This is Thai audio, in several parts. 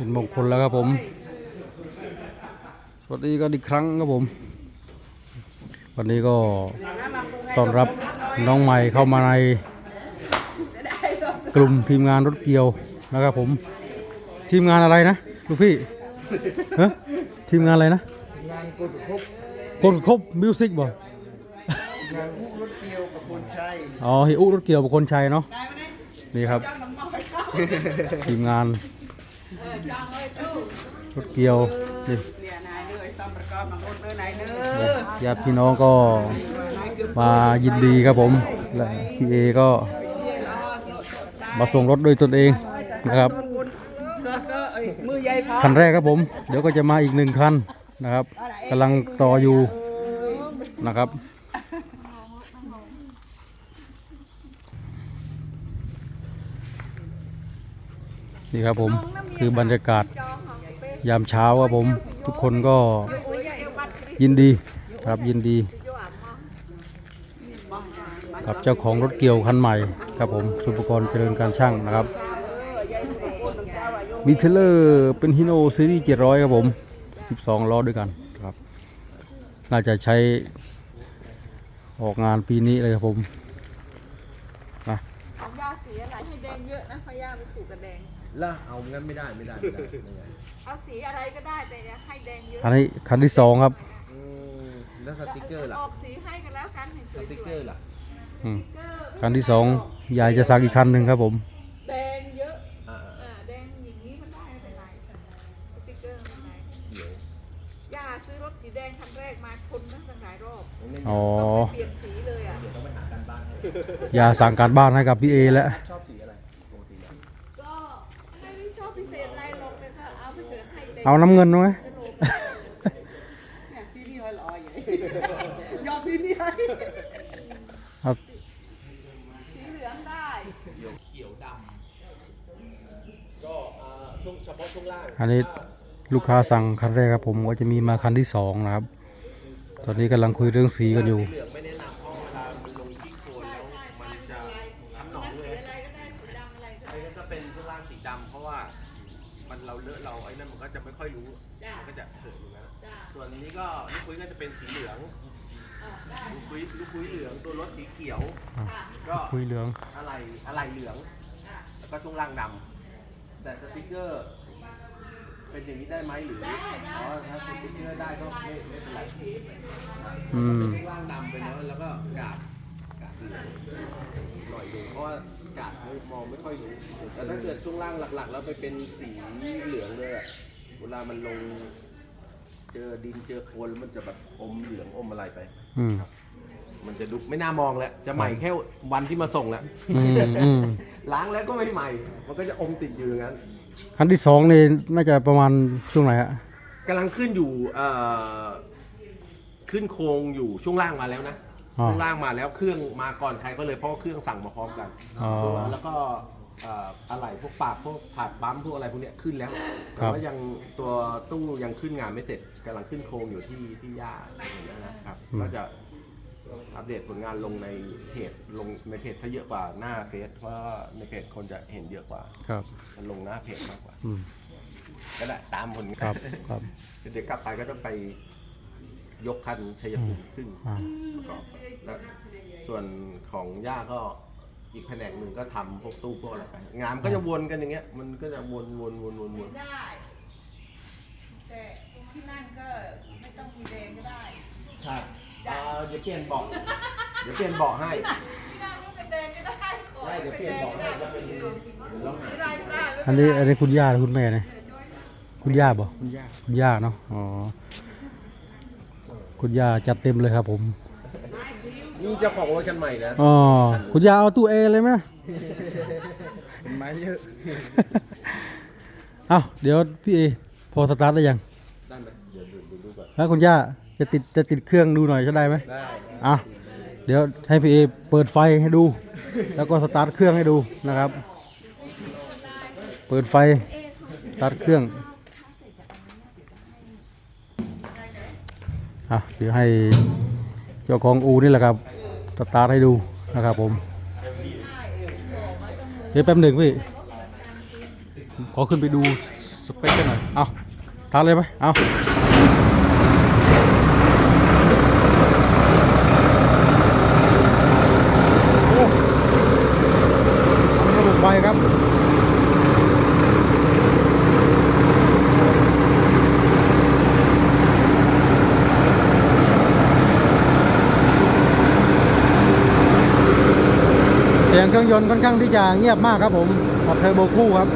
เป็นมงคลแล้วครับผม สวัสดีกันอีกครั้งครับผม วันนี้ก็ต้อนรับน้องใหม่เข้ามาในกลุ่มทีมงานรถเกียวนะครับผม ทีมงานอะไรนะลูกพี่ฮะทีมงานอะไรนะงานกดครบกดครบมิวสิกบ่งานอุ้รถเกียวกับคนใช้อ๋อฮิอุรถเกียวบุคคลชัยเนาะนี่ครับทีมงาน รถเกียวนี่ญาติพี่น้องก็มายินดีครับผมและพี่เอก็มาส่งรถด้วยตนเองนะครับมือใหญ่คันแรกครับผม เดี๋ยวก็จะมาอีกหนึ่งคันนะครับกำลังต่ออยู่นะครับ นี่ครับผมคือบรรยากาศยามเช้าครับผมทุกคนก็ยินดีครับยินดี กับเจ้าของรถเกี่ยวคันใหม่ครับผมสุภกรเจริญการช่างนะครับมีเทรลเลอร์เป็นฮิโนซีรีส์700 ครับผม 12 ล้อด้วยกันครับ น่าจะใช้ออกงานปีนี้เลยครับผมนะเอายาสีอะไรให้แดงเยอะนะเพราะยาไปถูกกับแดง แล้วเอางั้นไม่ได้ไม่ได้ไม่ได้ไม่ได้เอาสีอะไรก็ได้แต่อย่าให้แดงเยอะอันนี้คันที่สองครับ อืมแล้วสติกเกอร์ล่ะออกสีให้กันแล้วกันให้สสวยติกเกอร์ล่ะอืม คันที่สองยายจะสักอีกคันหนึ่งครับผมๆแดงเยอะอ่าอ่าแดงอย่างนี้มันได้ไม่เป็นไรสติ๊กเกอร์ไม่เป็นไรเขียวย่าซื้อรถสีแดงคันแรกมาชนตั้งหลายรอบอ๋อเปลี่ยนสีเลยอะต้องไปหากันบ้านให้ยาสั่งการบ้านให้กับพี่เอแล้วชอบ เถอะให้แดงเอาน้ำเงินไหมเนี่ยซีรีส์ไว้รออยู่ยอมซีรีส์ให้เอาสีเหลืองได้ เขียวดำก็อ่าช่วงเฉพาะช่วงล่างอันนี้ลูกค้าสั่งคันแรกครับผมก็จะมีมาคันที่สองนะครับ ตอนนี้กำลังคุยเรื่องสีกันอยู่ เหลืองไมันเราเลอะเราไอ้นั่นมันก็จะไม่ค่อยรู้ จ้ะมันก็จะเขินอยู่นะจ้าส่วนนี้ก็ลูกคุยก็จะเป็นสีเหลืองอ่าได้ลูกคุยลูกคุยเหลืองตัวรถสีเขียวค่ะก็คุยเหลือง อะไรอะไรเหลืองแล้วก็ช่วงล่างดำแต่สติกเกอร์ เป็นอย่างนี้ได้ไหมหรืออ๋อถ้าสติกเกอร์ได้ก็ไม่ไม่เป็นไรอืม ช่วงล่างดำไปเนาะแล้วก็กาดกาดเหลืองหน่อยหนึงเพราะว่ากาด ไม่มองไม่ค่อยรู้แต่ถ้าเกิดช่วงล่างหลักๆ แล้วไปเป็นสีเหลืองเลยอะเวลามันลง เจอดินเจอโคลนแล้วมันจะแบบอมเหลืองอมอะไรไป อืมมันจะดูไม่น่ามองแล้วจะใหม่แค่วันที่มาส่งแล้วอืมอืมล้างแล้วก็ไม่ใหม่ มันก็จะอมติดอยู่อย่างนั้นคันที่สองนี่น่าจะประมาณช่วงไหนฮะกำลังขึ้นอยู่เอ่อขึ้นโครงอยู่ช่วงล่างมาแล้วนะ อ๋อช่วงล่างมาแล้วเครื่องมาก่อนใครก็เลยเพราะว่าเครื่องสั่งมาพร้อมกันอ๋อแล้วก็เอ่ออะไรพวกปากพวกถาดปั๊มพวกอะไรพวกเนี้ยขึ้นแล้วแต่ว่ายังตัวตู้ยังขึ้นงานไม่เสร็จกำลังขึ้นโครงอยู่ที่ที่ย่าอย่างเงี้ยนะครับก็จะอัปเดตผลงานลงในเพจลงในเพจถ้าเยอะกว่าหน้าเฟซเพราะว่าในเพจคนจะเห็นเยอะกว่าครับมันลงหน้าเพจมากกว่า อืมก็ได้ตามผลงาน ครับครับ เดี๋ยวกลับไปก็ต้องไป ยกคันชัยภูมิขึ้นอ่า ประกอบแล้วส่วนของย่าก็อีกแผนกหนึ่งก็ทำพวกตู้พวกอะไรไปงานมันก็จะวนกันอย่างเงี้ย มันก็จะวนวนวนวนวนได้ แต่ที่นั่งก็ไม่ต้องมีแดงก็ได้ใช่เอ่อเดี๋ยวเปลี่ยนเบาะเดี๋ยวเปลี่ยนเบาะให้ ที่นั่งก็เป็นแดงก็ได้ขอใช่เดี๋ยวเปลี่ยนเบาะให้แล้วเป็นลองหา ได้ได้อันนี้อันนี้คุณย่าหรือคุณแม่เนี่ยคุณย่าบ่คุณย่า คุณย่าเนาะ อ๋อ คุณย่าจัดเต็มเลยครับผมนี่เจ้าของรถคันใหม่นะอ๋อคุณย่าเอาตู้เอเลยไหมเป็นไม้เยอะ เอาเดี๋ยวพี่เอพอสตาร์ทได้ยังได้ไหมเดี๋ยวดูดูดูก่อนแล้วคุณย่าจะติดจะติดเครื่องดูหน่อยจะได้ไหมได้อะเดี๋ยวให้พี่เอเปิดไฟให้ดู แล้วก็สตาร์ทเครื่องให้ดูนะครับ เปิดไฟสตาร์ทเครื่อง อะเดี๋ยวให้เจ้าของอูนี่แหละครับสตาร์ทให้ดูนะครับผมเดี๋ยวแป๊บหนึ่งพี่ขอขึ้นไปดูสเปคกันหน่อยเอาทานเลยไหมเอาโอ้ทำระบบไฟครับ เสียงเครื่องยนต์ค่อนข้างที่จะเงียบมากครับผมกับเทอร์โบคู่ครับ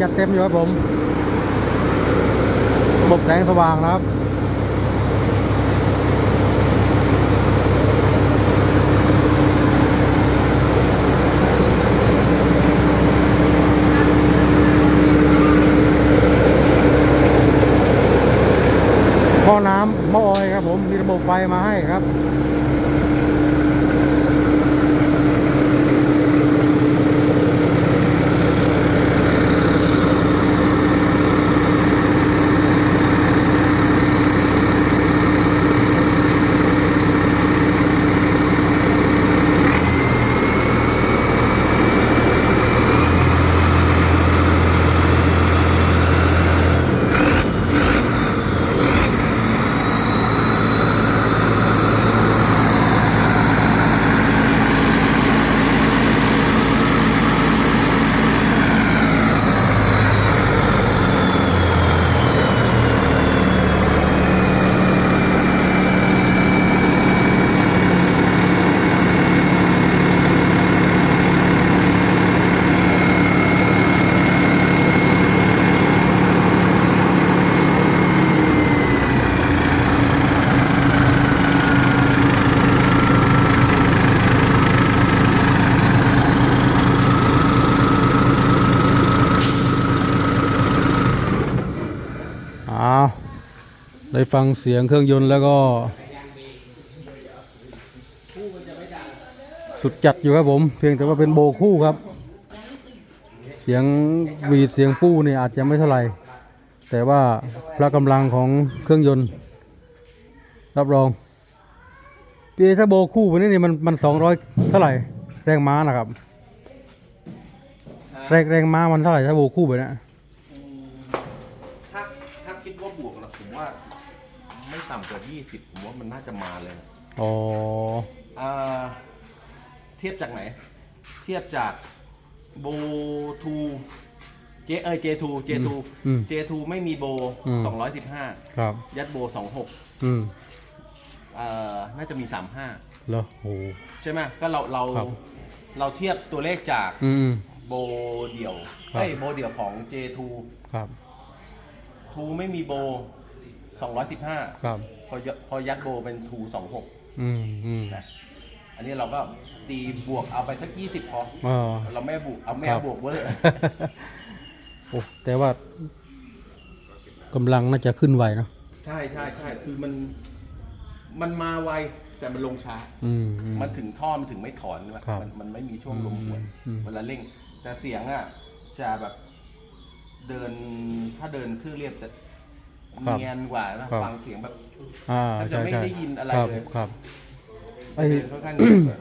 จัดเต็มอยู่ครับผม ระบบแสงสว่างนะครับท่อน้ำหม้อออยครับผม มีระบบไฟมาให้ครับ อ้าวได้ฟังเสียงเครื่องยนต์แล้วก็ สุดจัดอยู่ครับผม เพียงแต่ว่าเป็นโบคู่ครับ เสียงวีดเสียงปู้เนี่ยอาจจะไม่เท่าไหร่ แต่ว่าพละกำลังของเครื่องยนต์ รับรองปีถ้าโบคู่วันนี้นี่มันมันสองร้อยเท่าไหร่ แรงม้านะครับ แรงแรงม้ามันเท่าไหร่ถ้าโบคู่แบบเนี้ย ถ้าถ้าคิดว่าบวกนะผมว่า ไม่ต่ำกว่า20ผมว่ามันน่าจะมาเลยนะอ๋อ อ่าเทียบจากไหน เทียบจากโบทูเจเอยเจทูเจทูอืมเจทูไม่มีโบอืม215ครับ ยัดโบ26อืมเอ่อน่าจะมี35แล้วโห ใช่ไหมก็เราเราครับ เราเทียบตัวเลขจาก อืม โบเดี่ยวครับ เอ้ยโบเดี่ยวของ J2 ครับ ทูไม่มีโบ215ครับ พอยพอยัดโบเป็นทู26อืมอืม นะอันนี้เราก็ตีบวกเอาไปสัก20พออ๋อเราไม่บวกเอาไม่ครัเอาบบวกเวอร์ โอ้แต่ว่ากำลังน่าจะขึ้นไวเนาะใช่ใช่ใช่คือมันมันมาไวแต่มันลงช้า อืมอืม มันถึงท่อมันถึงไม่ถอนใช่ไหมครับมันมันไม่มีช่วงลงหวนอืม เวลาเร่ง แต่เสียงอะจะแบบเดิน ถ้าเดินเครื่องเรียบจะเนียนกว่านะครับ ฟังเสียงแบบ อ่าแทบจะใช่ไม่ใช่ได้ยินอะไรครับเลย ครับไอเดินค่อนข้างเนียนกว่า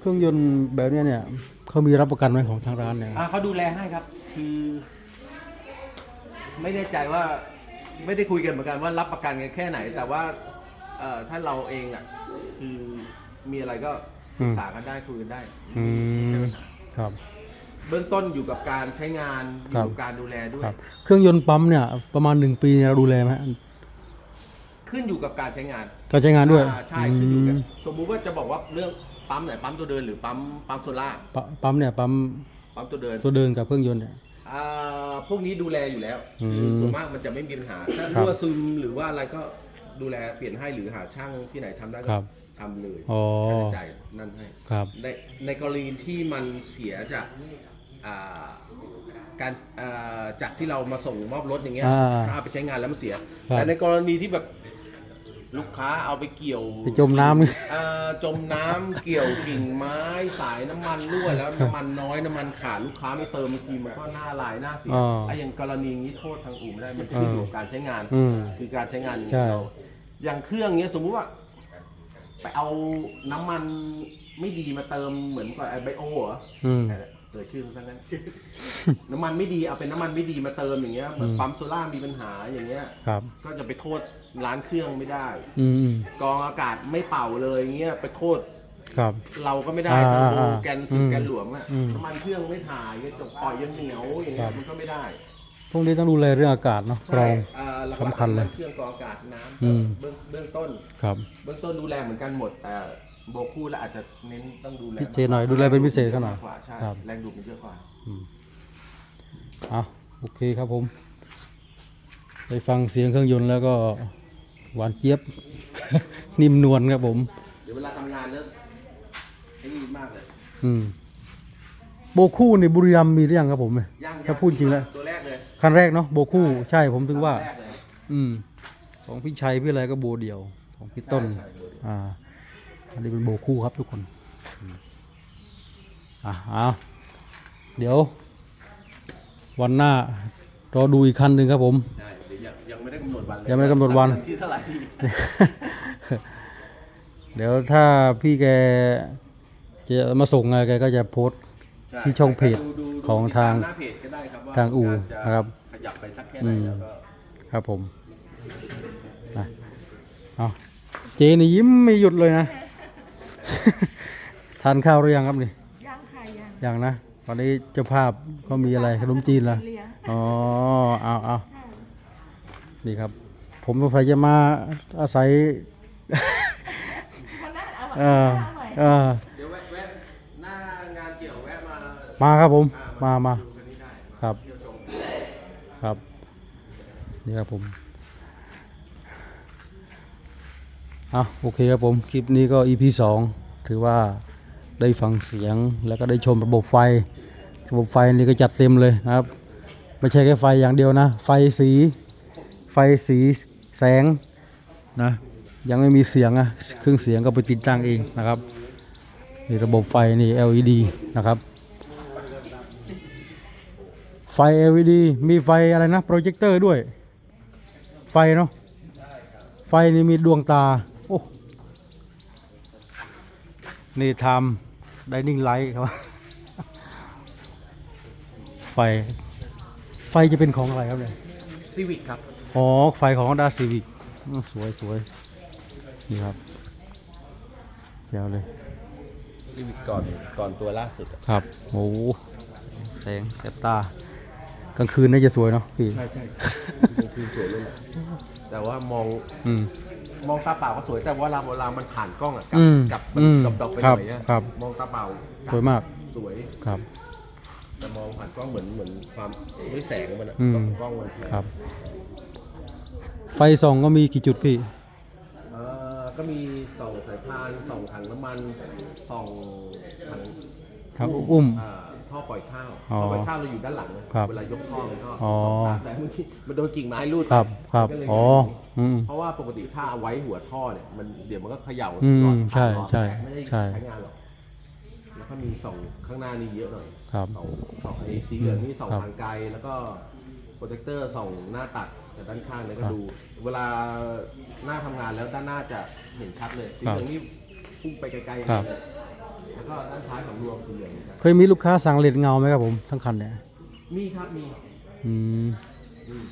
เครื่องยนต์แบบเนี้ยเนี่ยเขามีรับประกันไหมของทางร้านเนี่ย อ่าเขาดูแลให้ครับ คือ ไม่แน่ใจว่า ไม่ได้คุยกันเหมือนกันว่ารับประกันกันแค่ไหน แต่ว่า เอ่อถ้าเราเองอะ คือมีอะไรก็ปรึกษากันได้คุยกันได้อืใช่มไหมครับ เบื้องต้นอยู่กับการใช้งานอครับ ยู่กับการดูแลด้วย ครับ เครื่องยนต์ปั๊มเนี่ยประมาณหนึ่งปีเนี่ยเราดูแลไหมขึ้นอยู่กับการใช้งานการใช้งานด้วยอ่าใช่ขึ้นอยู่กับมสมมุติว่าจะบอกว่าเรื่องปั๊มไหนปั๊มตัวเดินหรือปั๊มปั๊มโซล่าปะปั๊มเนี่ยปั๊มปั๊มตัวเดินตัวเดินกับเครื่องยนต์เนี่ย อ่าพวกนี้ดูแลอยู่แล้วอืมคือส่วนมากมันจะไม่มีปัญหาถ้าครับรั่วซึมหรือว่าอะไรก็ดูแลเปลี่ยนให้หรือหาช่างที่ไหนทำได้คก็รับทำเลยอ๋อ ค่าใช้จ่ายนั่นให้ ครับ ในในกรณีที่มันเสียจาก อ่าการอ่าจากที่เรามาส่งมอบรถอย่างเงี้ยอ่าถ้าเอาไปใช้งานแล้วมันเสีย ครับ แต่ในกรณีที่แบบลูกค้าเอาไปเกี่ยวไปจมน้ำนี่อ่าจมน้ำเกี่ยวกิ่งไม้สายน้ำมันรั่วแล้วน้ำมันน้อยน้ำมันขาดลูกค้าไม่เติมบางทีมันก็หน้าลายหน้าเสียอ่าไอ้อย่างกรณีนี้โทษทางอู่ไม่ได้มันขึ้นอยู่กับการใช้งาน อืม คือการใช้งานอย่างใช่เดียวอย่างเครื่องเนี้ยสมมุติว่า ไปเอาน้ำมันไม่ดีมาเติมเหมือนกับไอไบโอเหรอ อืม เออชื่อมันซะงั้น น้ำมันไม่ดีเอาเป็นน้ำมันไม่ดีมาเติมอย่างเงี้ยเหมือนอืมปั๊มโซล่ามีปัญหาอย่างเงี้ย ครับ ก็จะไปโทษร้านเครื่องไม่ได้ อืมอืมกรองอากาศไม่เป่าเลยอย่างเงี้ยไปโทษครับ เราก็ไม่ได้อ่าเทอร์โบอ่าแกนสิบอืมแกนหลวมอะอืมน้ำมันเครื่องไม่ถ่ายก็จะปล่อยยังเหนียวอย่างเงี้ครัยบ มันก็ไม่ได้พวกนี้ต้องดูแลเรื่องอากาศเนาะกรองอ่าหลักๆสำคัญเลยน้ำมันเครื่องกรองอากาศน้อืมำเบื้องเบื้องต้น ครับ เบื้องต้นดูแลเหมือนกันหมดแต่ โบคู่แล้วอาจจะเน้นต้องดูแลพิเศษหน่อยดูแลเป็นพิเศษเขาหน่อยมกกว่าใช่ครับ แรงดูดมันเยอะกว่า อืมอะโอเคครับผมได้ฟังเสียงเครื่องยนต์แล้วก็หวานเจี๊ยบ นิ่มนวลครับผม เดี๋ยวเวลาทำงานแล้วไอ้นี่มากเลยอืมโบคู่ในบุรีรัมย์มีหรือยังครับผมเนี่ยย่างถ้าพูดจริงแล้วตัวแรกเลยคันแรกเนาะโบคู่ใช่ผมถึงว่าแรกเลย อืม ของพี่ชัยพี่อะไรก็โบเดียว ของพี่ต้น ใช่ใช่โบเดียว อ่า อันนี้เป็นโบคู่ครับทุกคนอืมอะเอาเดี๋ยว วันหน้ารอดูอีกคันหนึ่งครับผมใช่เดี๋ยวยังยังไม่ได้กำหนดวันเลยยังไม่ได้กำหนดวัน ที่เท่าไหร่ที่เดี๋ยวถ้าพี่แกจะมาส่งไงแกก็จะโพสต์ใช่ที่ช่องเพจดูดูดูของติดทางตมหน้าเพจก็ได้ครับว่าทางอู่จะนะครับ ขยับไปสักแค่ไหนอืมแล้วก็ครับผมนะเอาเจนี่ยิ้มไม่หยุดเลยนะ ทานข้าวหรือยังครับนี่ยังค่ะยังยังนะวันนี้เจ้าภาพก็มีอะไรขนมจีนละเลี้ยงอ๋อเอาเอานี่ครับ ผมสงสัยจะมาอาศัยวันนั้นเอาเออเอาหน่อยเออเดี๋ยวแวะแวะหน้างานเกี่ยวแวะมามาครับผมอ่มามาดูคันนี้ได้ครับเที่ยวชมครับ นี่ครับผม อะโอเคครับผม คลิปนี้ก็ EP 2 ถือว่าได้ฟังเสียงแล้วก็ได้ชมระบบไฟ ระบบไฟนี่ก็จัดเต็มเลยนะครับ ไม่ใช่แค่ไฟอย่างเดียวนะ ไฟสี ไฟสีแสงนะยังไม่มีเสียงอะเครื่องเสียงก็ไปติดตั้งเองนะครับนี่ระบบไฟนี่ LED นะครับ ไฟ LED มีไฟอะไรนะโปรเจคเตอร์ด้วย ไฟเนาะไฟนี่มีดวงตา โอ้นี่ทำ Dining Light ครับ ไฟ ไฟจะเป็นของอะไรครับเนี่ยซีวิกครับ อ๋อ ไฟของดาซีวิกสวยสวยนี่ครับแจ๋วเลยซีวิกก่อนก่อนตัวล่าสุดครับโอ้โหแสงแสบตากลางคืนน่าจะสวยเนาะพี่ ใช่ใช่ คือสวยเลยแหละแต่ว่ามองอืม มองตาเปล่าก็สวยแต่ว่าเวลาเวลามันผ่านกล้องอะอืมกับมันอืมกับดอกไปหครัน่บอยเนี่ยครับ มองตาเปล่าสวยมากสวย ครับ แต่มองผ่านกล้องเหมือนเหมือนความด้วยแสงมันอะอืม กล้องมันครับ ไฟส่องก็มีกี่จุดพี่ เอ่อก็มีส่องสายพานส่องถังน้ำมันส่องถัง ถังอุ้มาท่อปล่อยข้าวอ๋อท่อปล่อยข้าวเราอยู่ด้านหลังนะครับเวลายกท่อมันก็อ๋อส่องตามแต่เมื่อกี้มันโดนกิ่งไม้รูดครับครับมันก็เลยอ๋ออืมเพราะว่าปกติถ้าเอาไว้หัวท่อเนี่ยมันเดี๋ยวมันก็เขย่าอืมหลอดใช่หลอดใช่ไม่ได้ใช่ ใช้งานหรอกแล้วก็มีส่องข้างหน้านี่เยอะหน่อย ครับส่องส่องไอ้สีเหลืองนี่ส่องครับทางไกลแล้วก็โปรเจคเตอร์ส่องหน้าตัดแต่ด้านข้างเนี่ยก็ครับดู เวลาหน้าทำงานแล้วด้านหน้าจะเห็นชัดเลยสีครับเหลืองนี่พุ่งไปไกลๆครับเลยแล้ว ก็ด้านท้ายของรวมสีเหลืองนะครับเคยมีลูกค้าสั่งเลดเงาไหมครับผมทั้งคันเนี่ยมีครับมีอืมอืม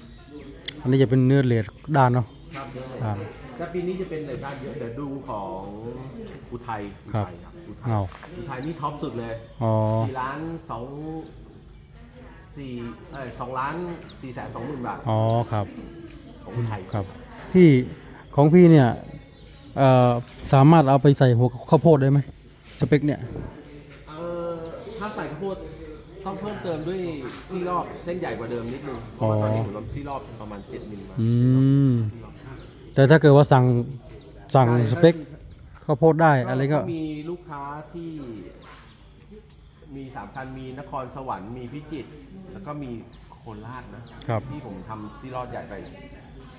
อันนี้จะเป็นเนื้อเลดด้านเนาะครับเยอะเลยครับแต่ปีนี้จะเป็นเลยด้านเยอะเดี๋ยวดูของอุทัยอุครับทัยครับอุทัยเงาอุทัยนี่ท็อปสุดเลยอ๋อสี่ล้านสองสี่เอ้ยสองล้านสี่แสนสองหมื่นบาทอ๋อครับของอุทัยครับพี่ของพี่เนี่ยเอ่อสามารถเอาไปใส่หัวข้าวโพดได้ไหม สเปคเนี่ย เอ่อถ้าใส่ข้าวโพดต้องเพิ่มเติมด้วยซี่รอบเส้นใหญ่กว่าเดิมนิดนึงเพราะว่าตอนนี้ผมทำซี่รอบประมาณ7มิลมาอืม แต่ถ้าเกิดว่าสั่งสั่งใช่สเปคข้าวโพดได้อะไรก็ มีลูกค้าที่ มีสามคันมีนครสวรรค์มีพิจิตรแล้วก็มีโคราชนะครับ ที่ผมทำซี่รอดใหญ่ไป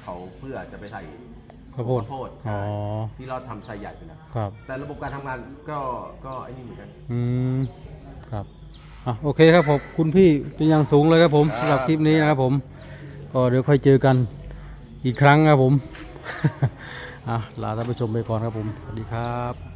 เขาเพื่อจะไปใส่ ข้าวโพดข้าวโพดอ๋อซี่รอดทำไซส์ใหญ่ไปแล้วครับ แต่ระบบการทำงานก็ก็ไอ้นี่เหมือนกัน อืม ครับ อะ โอเคครับผมคุณพี่เป็นอย่างสูงเลยครับผมครับสำหรับคลิปนี้นะครับผม ก็เดี๋ยวค่อยเจอกันอีกครั้งครับผม อะ ลาท่านผู้ชมไปก่อนครับผม สวัสดีครับ